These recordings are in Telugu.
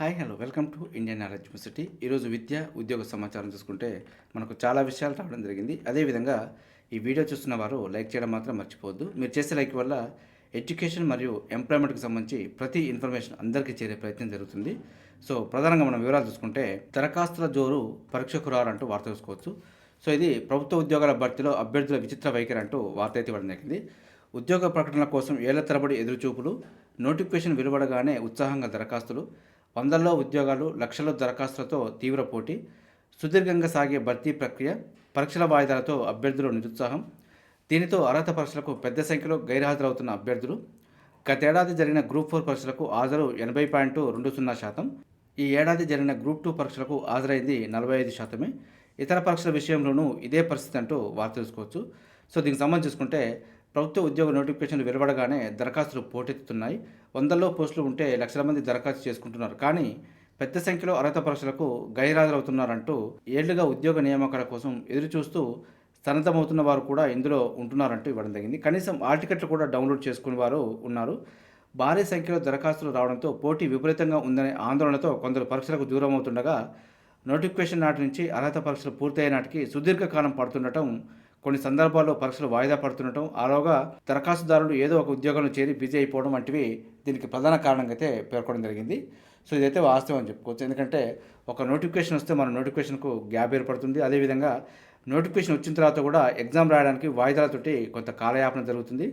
Hi hello welcome to Indian knowledge university. ఈరోజు విద్య ఉద్యోగ సమాచారం చూసుకుంటే మనకు చాలా విషయాలు రావడం జరిగింది. అదేవిధంగా ఈ వీడియో చూస్తున్న వారు లైక్ చేయడం మాత్రం మర్చిపోవద్దు. మీరు చేసే లైక్ వల్ల ఎడ్యుకేషన్ మరియు ఎంప్లాయ్మెంట్కి సంబంధించి ప్రతి ఇన్ఫర్మేషన్ అందరికీ చేరే ప్రయత్నం జరుగుతుంది. సో ప్రధానంగా మనం వివరాలు చూసుకుంటే దరఖాస్తుల జోరు పరీక్షకు రారంటూ వార్త చూసుకోవచ్చు. సో ఇది ప్రభుత్వ ఉద్యోగాల భర్తీలో అభ్యర్థుల విచిత్ర వైఖరి అంటూ వార్త అయితే ఇవ్వడం జరిగింది. ఉద్యోగ ప్రకటనల కోసం ఏళ్ళ తరబడి ఎదురుచూపులు నోటిఫికేషన్ వెలువడగానే ఉత్సాహంగా దరఖాస్తులు వందల్లో ఉద్యోగాలు లక్షల దరఖాస్తులతో తీవ్ర పోటీ సుదీర్ఘంగా సాగే భర్తీ ప్రక్రియ పరీక్షల వాయిదాలతో అభ్యర్థులు నిరుత్సాహం దీనితో అర్హత పరీక్షలకు పెద్ద సంఖ్యలో గైర్హాజరవుతున్న అభ్యర్థులు గతేడాది జరిగిన గ్రూప్ ఫోర్ పరీక్షలకు హాజరు ఎనభై పాయింట్ రెండు సున్నా శాతం ఈ ఏడాది జరిగిన గ్రూప్ టూ పరీక్షలకు హాజరైంది నలభై ఐదు శాతమే. ఇతర పరీక్షల విషయంలోనూ ఇదే పరిస్థితి అంటూ వార్త తెలుసుకోవచ్చు. సో దీనికి సంబంధించి చూసుకుంటే ప్రభుత్వ ఉద్యోగ నోటిఫికేషన్లు వెలువడగానే దరఖాస్తులు పోటెత్తుతున్నాయి. వందల్లో పోస్టులు ఉంటే లక్షల మంది దరఖాస్తు చేసుకుంటున్నారు. కానీ పెద్ద సంఖ్యలో అర్హత పరీక్షలకు గైర్హాజరవుతున్నారంటూ ఏళ్ళుగా ఉద్యోగ నియామకాల కోసం ఎదురుచూస్తూ సన్నద్ధమవుతున్న వారు కూడా ఇందులో ఉంటున్నారంటూ ఇవ్వడం జరిగింది. కనీసం ఆ టికెట్లు కూడా డౌన్లోడ్ చేసుకునే వారు ఉన్నారు. భారీ సంఖ్యలో దరఖాస్తులు రావడంతో పోటీ విపరీతంగా ఉందనే ఆందోళనతో కొందరు పరీక్షలకు దూరం అవుతుండగా నోటిఫికేషన్ నాటి నుంచి అర్హత పరీక్షలు పూర్తయ్యే నాటికి సుదీర్ఘకాలం పడుతుండటం కొన్ని సందర్భాల్లో పరీక్షలు వాయిదా పడుతుండటం ఆలోగా దరఖాస్తుదారులు ఏదో ఒక ఉద్యోగంలో చేరి బిజీ అయిపోవడం వంటివి దీనికి ప్రధాన కారణంగా అయితే పేర్కొనడం జరిగింది. సో ఇదైతే వాస్తవం అని చెప్పుకోవచ్చు. ఎందుకంటే ఒక నోటిఫికేషన్ వస్తే మన నోటిఫికేషన్కు గ్యాప్ ఏర్పడుతుంది. అదేవిధంగా నోటిఫికేషన్ వచ్చిన తర్వాత కూడా ఎగ్జామ్ రాయడానికి వాయిదాలతోటి కొంత కాలయాపన జరుగుతుంది.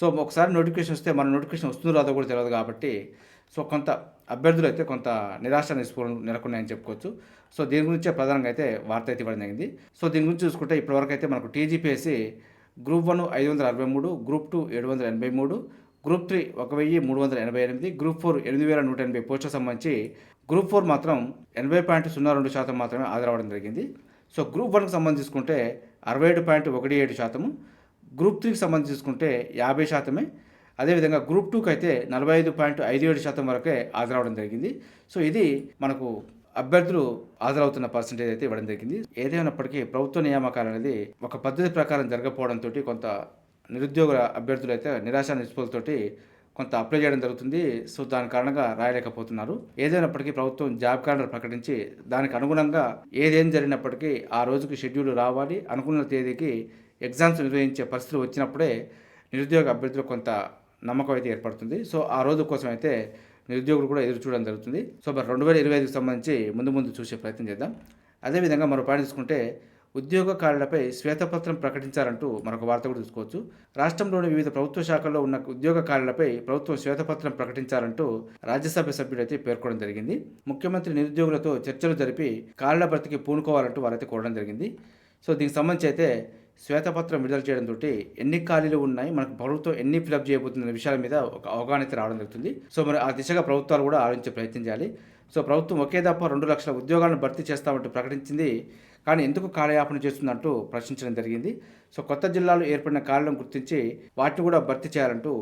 సో ఒకసారి నోటిఫికేషన్ వస్తే మన నోటిఫికేషన్ వస్తుందో రాదో కూడా తెలియదు కాబట్టి సో కొంత అభ్యర్థులు అయితే కొంత నిరాశ నిస్పృహలు నెలకొన్నాయని చెప్పుకోవచ్చు. సో దీని గురించే ప్రధానంగా అయితే వార్త అయితే ఇవ్వడం జరిగింది. సో దీని గురించి చూసుకుంటే ఇప్పటివరకు అయితే మనకు టీజీపీఎస్సీ గ్రూప్ వన్ ఐదు వందల అరవై మూడు గ్రూప్ టూ ఏడు వందల ఎనభై మూడు గ్రూప్ త్రీ ఒక వెయ్యి మూడు వందల ఎనభై ఎనిమిది గ్రూప్ ఫోర్ ఎనిమిది వేల నూట ఎనభై పోస్టులకు సంబంధించి గ్రూప్ ఫోర్ మాత్రం ఎనభై పాయింట్ సున్నా రెండు శాతం మాత్రమే ఆదరవడం జరిగింది. సో గ్రూప్ వన్కి సంబంధించి చూసుకుంటే అరవై ఏడు పాయింట్ ఒకటి ఏడు శాతము గ్రూప్ త్రీకి సంబంధించి చూసుకుంటే యాభై శాతమే. అదేవిధంగా గ్రూప్ టూకి అయితే నలభై ఐదు పాయింట్ ఐదు ఏడు శాతం వరకే హాజరవడం జరిగింది. సో ఇది మనకు అభ్యర్థులు హాజరవుతున్న పర్సంటేజ్ అయితే ఇవ్వడం జరిగింది. ఏదైనప్పటికీ ప్రభుత్వ నియామకాలు అనేది ఒక పద్ధతి ప్రకారం జరగకపోవడంతో కొంత నిరుద్యోగ అభ్యర్థులు అయితే నిరాశ నిస్పృహలతోటి కొంత అప్లై చేయడం జరుగుతుంది. సో దాని కారణంగా రాయలేకపోతున్నారు. ఏదైనప్పటికీ ప్రభుత్వం జాబ్ క్యాలెండర్ ప్రకటించి దానికి అనుగుణంగా ఏదేం జరిగినప్పటికీ ఆ రోజుకి షెడ్యూల్ రావాలి. అనుకున్న తేదీకి ఎగ్జామ్స్ నిర్వహించే పరిస్థితులు వచ్చినప్పుడే నిరుద్యోగ అభ్యర్థులకు కొంత నమ్మకం అయితే ఏర్పడుతుంది. సో ఆ రోజు కోసం అయితే నిరుద్యోగులు కూడా ఎదురు చూడడం జరుగుతుంది. సో మరి రెండు వేల ఇరవై ఐదుకి సంబంధించి ముందు ముందు చూసే ప్రయత్నం చేద్దాం. అదేవిధంగా మరో పాయింట్ తీసుకుంటే ఉద్యోగ ఖాళీలపై శ్వేతపత్రం ప్రకటించారంటూ మరొక వార్త కూడా చూసుకోవచ్చు. రాష్ట్రంలోని వివిధ ప్రభుత్వ శాఖల్లో ఉన్న ఉద్యోగ ఖాళీలపై ప్రభుత్వం శ్వేతపత్రం ప్రకటించారంటూ రాజ్యసభ సభ్యుడైతే పేర్కొనడం జరిగింది. ముఖ్యమంత్రి నిరుద్యోగులతో చర్చలు జరిపి ఖాళీల భర్తీకి పూనుకోవాలంటూ వారైతే కోరడం జరిగింది. సో దీనికి సంబంధించి అయితే శ్వేతపత్రం విడుదల చేయడంతో ఎన్ని ఖాళీలు ఉన్నాయి మనకు ప్రభుత్వం ఎన్ని ఫిలప్ చేయబోతున్న విషయాల మీద ఒక అవగాహన రావడం జరుగుతుంది. సో మరి ఆ దిశగా ప్రభుత్వాలు కూడా ఆలోచించే ప్రయత్నం చేయాలి. సో ప్రభుత్వం ఒకే దప్ప రెండు లక్షల ఉద్యోగాలను భర్తీ చేస్తామంటూ ప్రకటించింది కానీ ఎందుకు కాలయాపన చేస్తుందంటూ ప్రశ్నించడం జరిగింది. సో కొత్త జిల్లాలు ఏర్పడిన ఖాళీలను గుర్తించి వాటిని కూడా భర్తీ చేయాలంటూ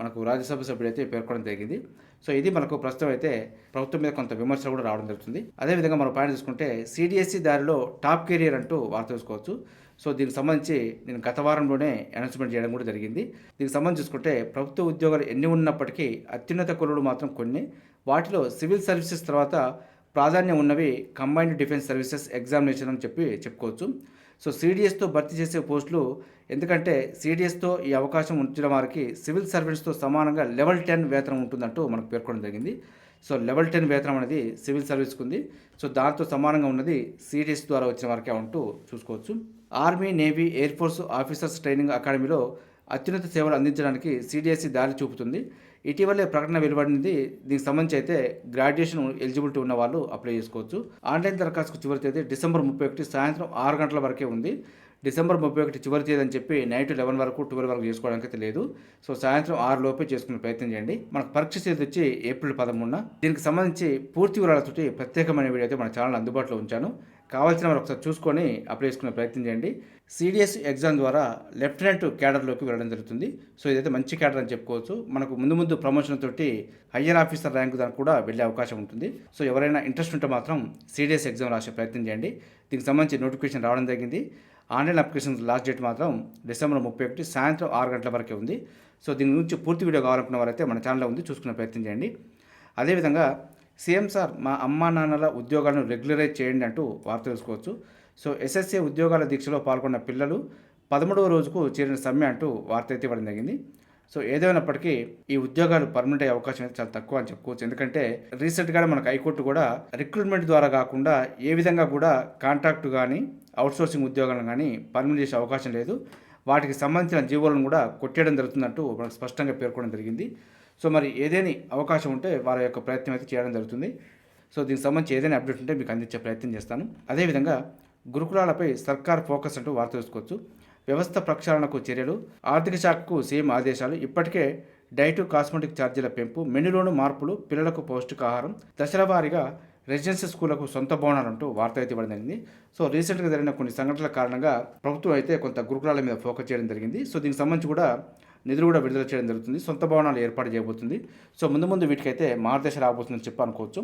మనకు రాజ్యసభ సభ్యుడు అయితే పేర్కొనడం జరిగింది. సో ఇది మనకు ప్రస్తుతం అయితే ప్రభుత్వం మీద కొంత విమర్శలు కూడా రావడం జరుగుతుంది. అదేవిధంగా మనం పైన చూసుకుంటే సిడిఎస్సి దారిలో టాప్ కెరియర్ అంటూ వార్త చూసుకోవచ్చు. సో దీనికి సంబంధించి నేను గత వారంలోనే అనౌన్స్మెంట్ చేయడం కూడా జరిగింది. దీనికి సంబంధించి చూసుకుంటే ప్రభుత్వ ఉద్యోగాలు ఎన్ని ఉన్నప్పటికీ అత్యున్నత కొలువులు మాత్రం కొన్ని. వాటిలో సివిల్ సర్వీసెస్ తర్వాత ప్రాధాన్యం ఉన్నవి కంబైన్డ్ డిఫెన్స్ సర్వీసెస్ ఎగ్జామినేషన్ అని చెప్పి చెప్పుకోవచ్చు. సో సిడిఎస్తో భర్తీ చేసే పోస్టులు ఎందుకంటే సిడిఎస్తో ఈ అవకాశం ఉంచిన వారికి సివిల్ సర్వీస్తో సమానంగా లెవెల్ టెన్ వేతనం ఉంటుందంటూ మనకు పేర్కొనడం జరిగింది. సో లెవెల్ టెన్ వేతనం అనేది సివిల్ సర్వీస్కి ఉంది. సో దాంతో సమానంగా ఉన్నది సిడిఎస్ ద్వారా వచ్చిన వారికే ఉంటూ చూసుకోవచ్చు. Army navy air force officers training అకాడమీలో అత్యున్నత సేవలు అందించడానికి సిడిఎస్సి దారి చూపుతుంది. ఇటీవలే ప్రకటన వెలువడింది. దీనికి సంబంధించి అయితే గ్రాడ్యుయేషన్ ఎలిజిబిలిటీ ఉన్న వాళ్ళు అప్లై చేసుకోవచ్చు. ఆన్లైన్ దరఖాస్తుకు చివరి తేదీ డిసెంబర్ ముప్పై ఒకటి సాయంత్రం ఆరు గంటల వరకే ఉంది. డిసెంబర్ ముప్పై ఒకటి చివరి తేదీ అని చెప్పి నైట్ లెవెన్ వరకు ట్వెల్వ్ వరకు చేసుకోవడానికి అయితే లేదు. సో సాయంత్రం ఆరు లోపే చేసుకునే ప్రయత్నం చేయండి. మనకు పరీక్ష తేదీ వచ్చి ఏప్రిల్ పదమూడున. దీనికి సంబంధించి పూర్తి వివరాలతోటి ప్రత్యేకమైన వీడియో అయితే మన ఛానల్ అందుబాటులో ఉంచాను. కావాల్సిన వారు ఒకసారి చూసుకొని అప్లై చేసుకునే ప్రయత్నం చేయండి. సిడిఎస్ ఎగ్జామ్ ద్వారా లెఫ్టినెంట్ క్యాడర్లోకి వెళ్ళడం జరుగుతుంది. సో ఇదైతే మంచి క్యాడర్ అని చెప్పుకోవచ్చు. మనకు ముందు ముందు ప్రమోషన్ తోటి హయ్యర్ ఆఫీసర్ ర్యాంక్ దానికి కూడా వెళ్ళే అవకాశం ఉంటుంది. సో ఎవరైనా ఇంట్రెస్ట్ ఉంటే మాత్రం సిడిఎస్ ఎగ్జామ్ రాసే ప్రయత్నం చేయండి. దీనికి సంబంధించి నోటిఫికేషన్ రావడం జరిగింది. ఆన్లైన్ అప్లికేషన్ లాస్ట్ డేట్ మాత్రం డిసెంబర్ ముప్పై ఒకటి సాయంత్రం ఆరు గంటల వరకే ఉంది. సో దీని గురించి పూర్తి వీడియో కావాలనుకున్న వారైతే మన ఛానల్లో ఉంది. చూసుకునే ప్రయత్నం చేయండి. అదేవిధంగా సీఎం సార్ మా అమ్మా నాన్నల ఉద్యోగాలను రెగ్యులరైజ్ చేయండి అంటూ వార్త తెలుసుకోవచ్చు. సో ఎస్ఎస్సీ ఉద్యోగాల దీక్షలో పాల్గొన్న పిల్లలు పదమూడవ రోజుకు చేరిన సమ్మె అంటూ వార్త అయితే ఇవ్వడం జరిగింది. సో ఏదేమైనప్పటికీ ఈ ఉద్యోగాలు పర్మనెంట్ అయ్యే అవకాశం అయితే చాలా తక్కువ అని చెప్పుకోవచ్చు. ఎందుకంటే రీసెంట్గా మనకు హైకోర్టు కూడా రిక్రూట్మెంట్ ద్వారా కాకుండా ఏ విధంగా కూడా కాంట్రాక్ట్ కానీ అవుట్సోర్సింగ్ ఉద్యోగాలను కానీ పర్మనెంట్ చేసే అవకాశం లేదు. వాటికి సంబంధించిన జీవోలను కూడా కొట్టేయడం జరుగుతుందంటూ మనకు స్పష్టంగా పేర్కొనడం జరిగింది. సో మరి ఏదేని అవకాశం ఉంటే వారి యొక్క ప్రయత్నం అయితే చేయడం జరుగుతుంది. సో దీనికి సంబంధించి ఏదైనా అప్డేట్ ఉంటే మీకు అందించే ప్రయత్నం చేస్తాను. అదేవిధంగా గురుకులాలపై సర్కార్ ఫోకస్ అంటూ వార్త తెలుసుకోవచ్చు వ్యవస్థ ప్రక్షాళనకు చర్యలు ఆర్థిక శాఖకు సీఎం ఆదేశాలు ఇప్పటికే డైటు కాస్మెటిక్ ఛార్జీల పెంపు మెనులోను మార్పులు పిల్లలకు పౌష్టికాహారం దశల వారీగా రెసిడెన్సీ స్కూళ్ళకు సొంత భవనాలంటూ వార్త అయితే ఇవ్వడం జరిగింది. సో రీసెంట్గా జరిగిన కొన్ని సంఘటనల కారణంగా ప్రభుత్వం అయితే కొంత గురుకులాల మీద ఫోకస్ చేయడం జరిగింది. సో దీనికి సంబంధించి కూడా నిధులు కూడా విడుదల చేయడం జరుగుతుంది. సొంత భవనాలు ఏర్పాటు చేయబోతుంది. సో ముందు ముందు వీటికైతే మార్గదర్శ రాబోతుందని చెప్పి అనుకోవచ్చు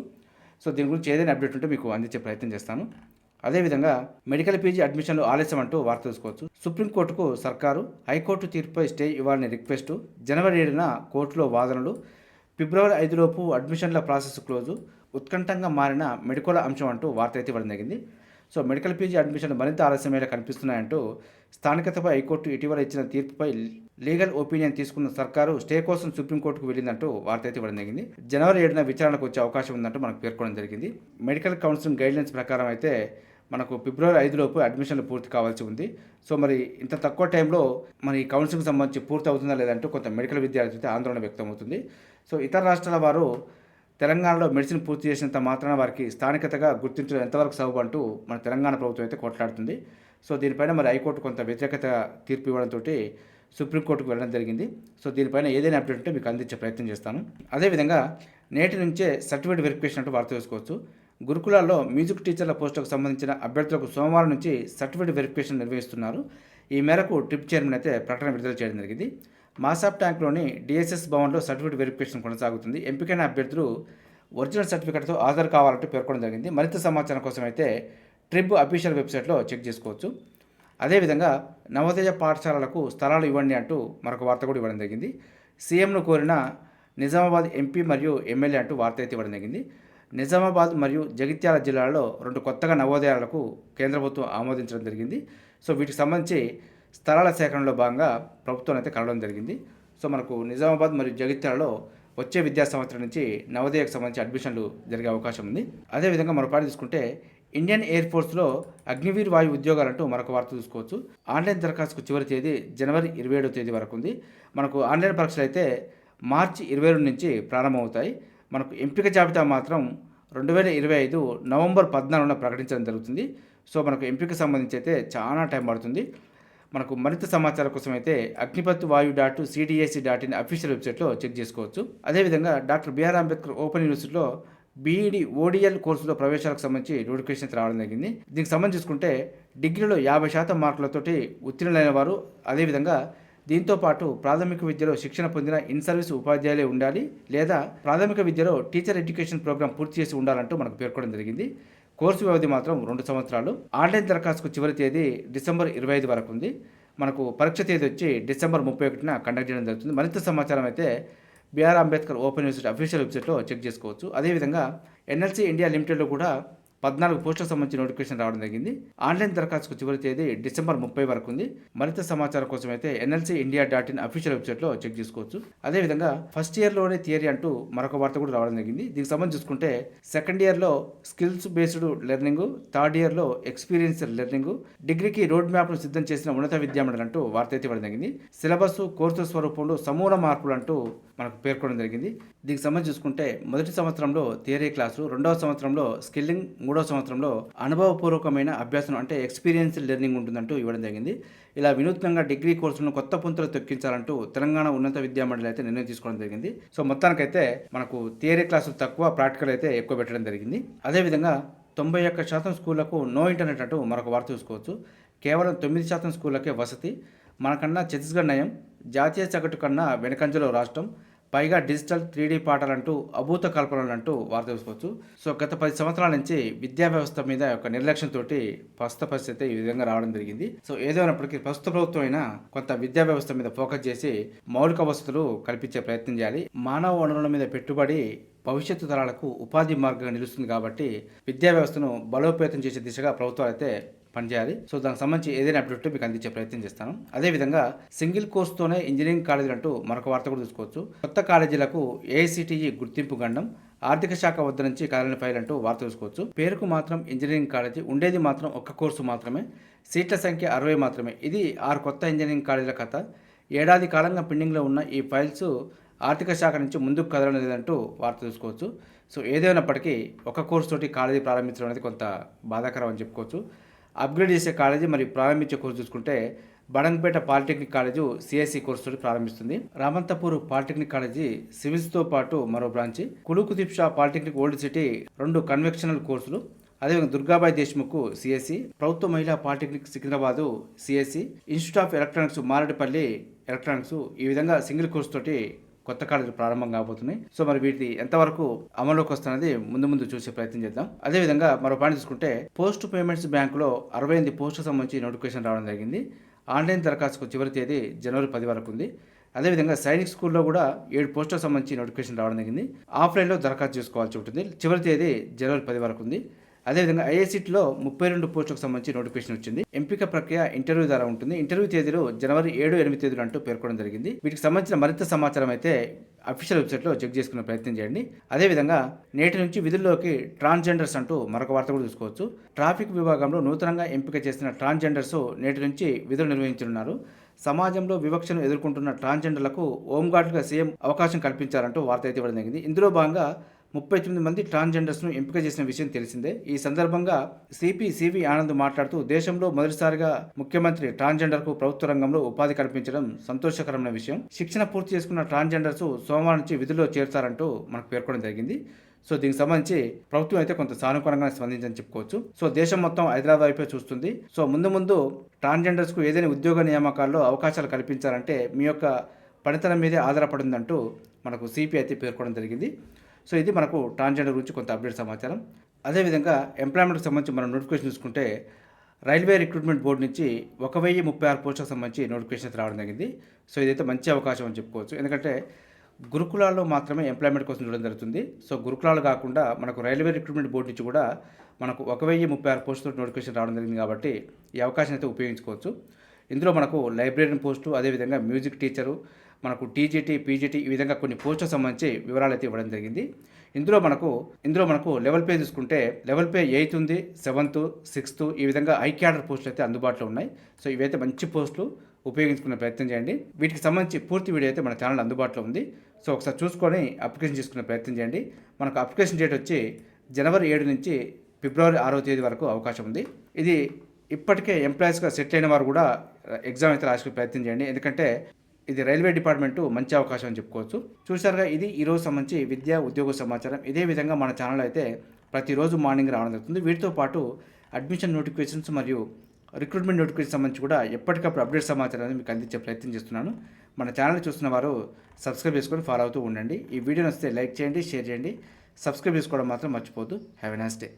సో దీని గురించి ఏదైనా అప్డేట్ ఉంటే మీకు అందించే ప్రయత్నం చేస్తాను. అదేవిధంగా మెడికల్ పీజీ అడ్మిషన్లు ఆలస్యం అంటూ వార్త తెలుసుకోవచ్చు. సుప్రీంకోర్టుకు సర్కారు హైకోర్టు తీర్పుపై స్టే ఇవ్వాలని రిక్వెస్టు. జనవరి ఏడున కోర్టులో వాదనలు. ఫిబ్రవరి ఐదులోపు అడ్మిషన్ల ప్రాసెస్ క్లోజు. ఉత్కంఠంగా మారిన మెడికల్ అంశం అంటూ వార్త అయితే ఇవ్వడం జరిగింది. సో మెడికల్ పీజీ అడ్మిషన్ మరింత ఆలస్యమయ్యేలా కనిపిస్తున్నాయంటూ స్థానికతపై హైకోర్టు ఇటీవల ఇచ్చిన తీర్పుపై లీగల్ ఒపీనియన్ తీసుకున్న సర్కారు స్టే కోసం సుప్రీంకోర్టుకు వెళ్ళిందంటూ వార్త అయితే ఇవ్వడం జరిగింది. జనవరి ఏడున విచారణకు వచ్చే అవకాశం ఉందంటూ మనకు పేర్కొనడం జరిగింది. మెడికల్ కౌన్సిలింగ్ గైడ్లైన్స్ ప్రకారం అయితే మనకు ఫిబ్రవరి ఐదులోపు అడ్మిషన్లు పూర్తి కావాల్సి ఉంది. సో మరి ఇంత తక్కువ టైంలో మరి ఈ కౌన్సిలింగ్ సంబంధించి పూర్తి అవుతుందా లేదంటూ కొంత మెడికల్ విద్యార్థి అయితే ఆందోళన వ్యక్తమవుతుంది. సో ఇతర రాష్ట్రాల వారు తెలంగాణలో మెడిసిన్ పూర్తి చేసినంత మాత్రాన వారికి స్థానికతగా గుర్తించడం ఎంతవరకు సబబు అంటూ మన తెలంగాణ ప్రభుత్వం అయితే కొట్లాడుతుంది. సో దీనిపైన మరి హైకోర్టు కొంత వ్యతిరేకత తీర్పు ఇవ్వడంతో సుప్రీంకోర్టుకు వెళ్ళడం జరిగింది. సో దీనిపైన ఏదైనా అప్డేట్ ఉంటే మీకు అందించే ప్రయత్నం చేస్తాను. అదేవిధంగా నేటి నుంచే సర్టిఫికేట్ వెరిఫికేషన్ అంటూ వార్త చేసుకోవచ్చు గురుకులాల్లో మ్యూజిక్ టీచర్ల పోస్టులకు సంబంధించిన అభ్యర్థులకు సోమవారం నుంచి సర్టిఫికేట్ వెరిఫికేషన్ నిర్వహిస్తున్నారు. ఈ మేరకు ట్రిప్ చైర్మన్ అయితే ప్రకటన విడుదల చేయడం జరిగింది. మాసాప్ ట్యాంక్లోని డిఎస్ఎస్ భవన్లో సర్టిఫికేట్ వెరిఫికేషన్ కొనసాగుతుంది. ఎంపికైన అభ్యర్థులు ఒరిజినల్ సర్టిఫికేట్తో హాజరు కావాలంటూ పేర్కొనడం జరిగింది. మరింత సమాచారం కోసం అయితే ట్రిప్ అఫీషియల్ వెబ్సైట్లో చెక్ చేసుకోవచ్చు. అదేవిధంగా నవోదయ పాఠశాలలకు స్థలాలు ఇవ్వండి అంటూ మరొక వార్త కూడా ఇవ్వడం జరిగింది. సీఎంను కోరిన నిజామాబాద్ ఎంపీ మరియు ఎమ్మెల్యే అంటూ వార్త అయితే ఇవ్వడం జరిగింది. నిజామాబాద్ మరియు జగిత్యాల జిల్లాలో రెండు కొత్తగా నవోదయాలకు కేంద్ర ప్రభుత్వం ఆమోదించడం జరిగింది. సో వీటికి సంబంధించి స్థలాల సేకరణలో భాగంగా ప్రభుత్వం అయితే కలవడం జరిగింది. సో మనకు నిజామాబాద్ మరియు జగిత్యాలలో వచ్చే విద్యా సంవత్సరం నుంచి నవోదయకు సంబంధించి అడ్మిషన్లు జరిగే అవకాశం ఉంది. అదేవిధంగా మరో పాట తీసుకుంటే ఇండియన్ ఎయిర్ ఫోర్స్లో అగ్నివీర్ వాయు ఉద్యోగాలంటూ మరొక వార్త చూసుకోవచ్చు. ఆన్లైన్ దరఖాస్తుకు చివరి తేదీ జనవరి ఇరవై ఏడవ తేదీ వరకు ఉంది. మనకు ఆన్లైన్ పరీక్షలు అయితే మార్చి ఇరవై రెండు నుంచి ప్రారంభమవుతాయి. మనకు ఎంపిక జాబితా మాత్రం రెండు వేల ఇరవై ఐదు నవంబర్ పద్నాలుగున ప్రకటించడం జరుగుతుంది. సో మనకు ఎంపిక సంబంధించి అయితే చాలా టైం పడుతుంది. మనకు మరింత సమాచారం కోసం అయితే Agnipath Vayu dot CDSC dot in official వెబ్సైట్లో చెక్ చేసుకోవచ్చు. అదేవిధంగా డాక్టర్ బిఆర్ అంబేద్కర్ ఓపెన్ యూనివర్సిటీలో బీఈడి ఓడిఎల్ కోర్సులో ప్రవేశాలకు సంబంధించి నోటిఫికేషన్ రావడం జరిగింది. దీనికి సంబంధించి చూసుకుంటే డిగ్రీలో యాభై శాతం మార్కులతోటి ఉత్తీర్ణులైన వారు అదేవిధంగా దీంతో పాటు ప్రాథమిక విద్యలో శిక్షణ పొందిన ఇన్ సర్వీస్ ఉపాధ్యాయులే ఉండాలి లేదా ప్రాథమిక విద్యలో టీచర్ ఎడ్యుకేషన్ ప్రోగ్రామ్ పూర్తి చేసి ఉండాలంటూ మనకు పేర్కొనడం జరిగింది. కోర్సు వ్యవధి మాత్రం రెండు సంవత్సరాలు. ఆన్లైన్ దరఖాస్తుకు చివరి తేదీ డిసెంబర్ ఇరవై ఐదు వరకు ఉంది. మనకు పరీక్ష తేదీ వచ్చి డిసెంబర్ ముప్పై ఒకటిన కండక్ట్ చేయడం జరుగుతుంది. మరింత సమాచారం అయితే BR Ambedkar open university official వెబ్సైట్లో చెక్ చేసుకోవచ్చు. అదేవిధంగా ఎన్ఎల్సీ ఇండియా లిమిటెడ్లో కూడా పద్నాలుగు పోస్టులకు సంబంధించి నోటిఫికేషన్ రావడం జరిగింది. ఆన్లైన్ దరఖాస్తుకు చివరి తేదీ డిసెంబర్ ముప్పై వరకు ఉంది. మరింత సమాచారం కోసం అయితే NLC India dot in official వెబ్సైట్లో చెక్ చేసుకోవచ్చు. అదేవిధంగా ఫస్ట్ ఇయర్లోనే థియరీ అంటూ మరొక వార్త కూడా రావడం జరిగింది. దీనికి సంబంధించి చూసుకుంటే సెకండ్ ఇయర్లో స్కిల్స్ బేస్డ్ లెర్నింగ్ థర్డ్ ఇయర్లో ఎక్స్పీరియన్స్ లెర్నింగ్ డిగ్రీకి రోడ్ మ్యాప్ను సిద్ధం చేసిన ఉన్నత విద్యామండలి అంటూ వార్త అయితే ఇవ్వడం జరిగింది. సిలబస్ కోర్సు స్వరూపంలో సమూల మార్పులు అంటూ మనకు పేర్కొనడం జరిగింది. దీనికి సంబంధించి చూసుకుంటే మొదటి సంవత్సరంలో థియరీ క్లాసు రెండవ సంవత్సరంలో స్కిల్లింగ్ మూడో సంవత్సరంలో అనుభవపూర్వకమైన అభ్యాసం అంటే ఎక్స్పీరియన్స్ లెర్నింగ్ ఉంటుందంటూ ఇవ్వడం జరిగింది. ఇలా వినూత్నంగా డిగ్రీ కోర్సులను కొత్త పుంతలు తొక్కించాలంటూ తెలంగాణ ఉన్నత విద్యా మండలి అయితే నిర్ణయం తీసుకోవడం జరిగింది. సో మొత్తానికైతే మనకు థియరీ క్లాసులు తక్కువ ప్రాక్టికల్ అయితే ఎక్కువ పెట్టడం జరిగింది. అదేవిధంగా తొంభై ఒక్క శాతం స్కూళ్ళకు నో ఇంటర్నెట్ అంటూ మరొక వార్త చూసుకోవచ్చు. కేవలం తొమ్మిది శాతం స్కూళ్ళకే వసతి. మనకన్నా ఛత్తీస్గఢ్ నయం జాతీయ సగటు కన్నా వెనకంజలో రాష్ట్రం. పైగా డిజిటల్ త్రీడీ పాఠాలంటూ అభూత కల్పనలంటూ వార్త తెలుసుకోవచ్చు. సో గత పది సంవత్సరాల నుంచి విద్యా వ్యవస్థ మీద ఒక నిర్లక్ష్యంతో ప్రస్తుత పరిస్థితి ఈ విధంగా రావడం జరిగింది. సో ఏదైనప్పటికీ ప్రస్తుత ప్రభుత్వం అయినా కొంత విద్యా వ్యవస్థ మీద ఫోకస్ చేసి మౌలిక వసతులు కల్పించే ప్రయత్నం చేయాలి. మానవ వనరుల మీద పెట్టుబడి భవిష్యత్తు తరాలకు ఉపాధి మార్గంగా నిలుస్తుంది కాబట్టి విద్యా వ్యవస్థను బలోపేతం చేసే దిశగా ప్రభుత్వాలు అయితే పనిచేయాలి. సో దానికి సంబంధించి ఏదైనా అప్డేట్ మీకు అందించే ప్రయత్నం చేస్తాను. అదేవిధంగా సింగిల్ కోర్స్తోనే ఇంజనీరింగ్ కాలేజీలు అంటూ మరొక వార్త కూడా చూసుకోవచ్చు కొత్త కాలేజీలకు ఏఐసిటిఈ గుర్తింపు గండం ఆర్థిక శాఖ వద్ద నుంచి కాలని ఫైల్ అంటూ వార్త చూసుకోవచ్చు పేరుకు మాత్రం ఇంజనీరింగ్ కాలేజీ ఉండేది మాత్రం ఒక్క కోర్సు మాత్రమే సీట్ల సంఖ్య అరవై మాత్రమే. ఇది ఆరు కొత్త ఇంజనీరింగ్ కాలేజీల కథ. ఏడాది కాలంగా పెండింగ్లో ఉన్న ఈ ఫైల్స్ ఆర్థిక శాఖ నుంచి ముందుకు కదలడం లేదంటూ వార్త చూసుకోవచ్చు సో ఏదైనప్పటికీ ఒక కోర్సు తోటి కాలేజీ ప్రారంభించడం అనేది కొంత బాధాకరం అని చెప్పుకోవచ్చు. అప్గ్రేడ్ చేసే కాలేజీ మరియు ప్రారంభించే కోర్సు చూసుకుంటే Badangpet polytechnic college CSC course తోటి ప్రారంభిస్తుంది. రామంతపూర్ పాలిటెక్నిక్ కాలేజీ సివిల్స్తో పాటు మరో బ్రాంచి కులుకుదీప్షా పాలిటెక్నిక్ ఓల్డ్ సిటీ రెండు కన్వెక్షనల్ కోర్సులు అదేవిధంగా దుర్గాబాయ్ దేశ్ముఖ్ సిఎస్సి ప్రభుత్వ మహిళా polytechnic Secunderabad CSC institute of electronics Maredpally electronics ఈ విధంగా సింగిల్ కోర్సు తోటి కొత్త కాలేజీలు ప్రారంభం కాబోతున్నాయి. సో మరి వీటి ఎంతవరకు అమల్లోకి వస్తున్నది ముందు ముందు చూసే ప్రయత్నం చేద్దాం. అదేవిధంగా మరో పాయింట్ చూసుకుంటే పోస్ట్ పేమెంట్స్ బ్యాంకులో అరవై ఎనిమిది పోస్టుకు సంబంధించి నోటిఫికేషన్ రావడం జరిగింది. ఆన్లైన్ దరఖాస్తుకు చివరి తేదీ జనవరి పది వరకు ఉంది. అదేవిధంగా సైనిక్ స్కూల్లో కూడా ఏడు పోస్టులకు సంబంధించి నోటిఫికేషన్ రావడం జరిగింది. ఆఫ్లైన్లో దరఖాస్తు చేసుకోవాల్సి ఉంటుంది. చివరి తేదీ జనవరి పది వరకు ఉంది. అదేవిధంగా ఐఏసీట్లో ముప్పై రెండు పోస్టులకు సంబంధించి నోటిఫికేషన్ వచ్చింది. ఎంపిక ప్రక్రియ ఇంటర్వ్యూ ద్వారా ఉంటుంది. ఇంటర్వ్యూ తేదీలు జనవరి ఏడు ఎనిమిది తేదీలు అంటూ పేర్కొనడం జరిగింది. వీటికి సంబంధించిన మరింత సమాచారం అయితే అఫీషియల్ వెబ్సైట్లో చెక్ చేసుకునే ప్రయత్నం చేయండి. అదేవిధంగా నేటి నుంచి విధుల్లోకి ట్రాన్స్జెండర్స్ అంటూ మరొక వార్త కూడా చూసుకోవచ్చు. ట్రాఫిక్ విభాగంలో నూతనంగా ఎంపిక చేసిన ట్రాన్స్జెండర్స్ నేటి నుంచి విధులు నిర్వహించనున్నారు. సమాజంలో వివక్షను ఎదుర్కొంటున్న ట్రాన్స్జెండర్లకు హోంగార్డుగా సీఎం అవకాశం కల్పించారంటూ వార్త అయితే ఇవ్వడం జరిగింది. ఇందులో భాగంగా ముప్పై తొమ్మిది మంది ట్రాన్స్జెండర్స్ను ఎంపిక చేసిన విషయం తెలిసిందే. ఈ సందర్భంగా సిపి సివి ఆనంద్ మాట్లాడుతూ దేశంలో మొదటిసారిగా ముఖ్యమంత్రి ట్రాన్స్జెండర్కు ప్రభుత్వ రంగంలో ఉపాధి కల్పించడం సంతోషకరమైన విషయం. శిక్షణ పూర్తి చేసుకున్న ట్రాన్స్జెండర్స్ సోమవారం నుంచి విధుల్లో చేరుతారంటూ మనకు పేర్కొనడం జరిగింది. సో దీనికి సంబంధించి ప్రభుత్వం అయితే కొంత సానుకూలంగా స్పందించని చెప్పుకోవచ్చు. సో దేశం మొత్తం హైదరాబాద్ వైపే చూస్తుంది. సో ముందు ముందు ట్రాన్స్జెండర్స్కు ఏదైనా ఉద్యోగ నియామకాల్లో అవకాశాలు కల్పించాలంటే మీ యొక్క పనితనం మీదే ఆధారపడిందంటూ మనకు సిపి అయితే పేర్కొనడం జరిగింది. సో ఇది మనకు ట్రాన్స్జెండర్ గురించి కొంత అప్డేట్ సమాచారం. అదేవిధంగా ఎంప్లాయ్మెంట్కి సంబంధించి మనం నోటిఫికేషన్ చూసుకుంటే రైల్వే రిక్రూట్మెంట్ బోర్డు నుంచి ఒక వెయ్యి ముప్పై ఆరు పోస్టులకు సంబంధించి నోటిఫికేషన్ అయితే రావడం జరిగింది. సో ఇదైతే మంచి అవకాశం అని చెప్పుకోవచ్చు. ఎందుకంటే గురుకులాల్లో మాత్రమే ఎంప్లాయ్మెంట్ కోసం చూడడం జరుగుతుంది. సో గురుకులాలు కాకుండా మనకు రైల్వే రిక్రూట్మెంట్ బోర్డు నుంచి కూడా మనకు ఒక వెయ్యి ముప్పై ఆరు పోస్టులతో నోటిఫికేషన్ రావడం జరిగింది కాబట్టి ఈ అవకాశం అయితే ఉపయోగించుకోవచ్చు. ఇందులో మనకు లైబ్రరీ పోస్టు అదేవిధంగా మ్యూజిక్ టీచరు మనకు టీజీటీ పీజీటీ ఈ విధంగా కొన్ని పోస్టులకు సంబంధించి వివరాలు అయితే ఇవ్వడం జరిగింది. ఇందులో మనకు ఇందులో మనకు లెవెల్ పే చూసుకుంటే లెవెల్ పే ఎయిత్ ఉంది సెవెంత్ సిక్స్త్ ఈ విధంగా ఐ క్యాడర్ పోస్టులు అయితే అందుబాటులో ఉన్నాయి. సో ఇవైతే మంచి పోస్టులు ఉపయోగించుకునే ప్రయత్నం చేయండి. వీటికి సంబంధించి పూర్తి వీడియో అయితే మన ఛానల్ అందుబాటులో ఉంది. సో ఒకసారి చూసుకొని అప్లికేషన్ చేసుకునే ప్రయత్నం చేయండి. మనకు అప్లికేషన్ డేట్ వచ్చి జనవరి ఏడు నుంచి ఫిబ్రవరి ఆరో తేదీ వరకు అవకాశం ఉంది. ఇది ఇప్పటికే ఎంప్లాయీస్గా సెటిల్ అయిన వారు కూడా ఎగ్జామ్ అయితే రాసుకునే ప్రయత్నం చేయండి. ఎందుకంటే ఇది రైల్వే డిపార్ట్మెంటు మంచి అవకాశం అని చెప్పుకోవచ్చు. చూసారుగా ఇది ఈరోజు సంబంధించి విద్యా ఉద్యోగ సమాచారం. ఇదే విధంగా మన ఛానల్ అయితే ప్రతిరోజు మార్నింగ్ రావడం జరుగుతుంది. వీటితో పాటు అడ్మిషన్ నోటిఫికేషన్స్ మరియు రిక్రూట్మెంట్ నోటిఫికేషన్ సంబంధించి కూడా ఎప్పటికప్పుడు అప్డేట్ సమాచారాన్ని మీకు అందించే ప్రయత్నం చేస్తున్నాను. మన ఛానల్ చూస్తున్న వారు సబ్స్క్రైబ్ చేసుకొని ఫాలో అవుతూ ఉండండి. ఈ వీడియో వస్తే లైక్ చేయండి షేర్ చేయండి. సబ్స్క్రైబ్ చేసుకోవడం మాత్రం మర్చిపోద్దు హ్యావ్ ఎ నైస్ డే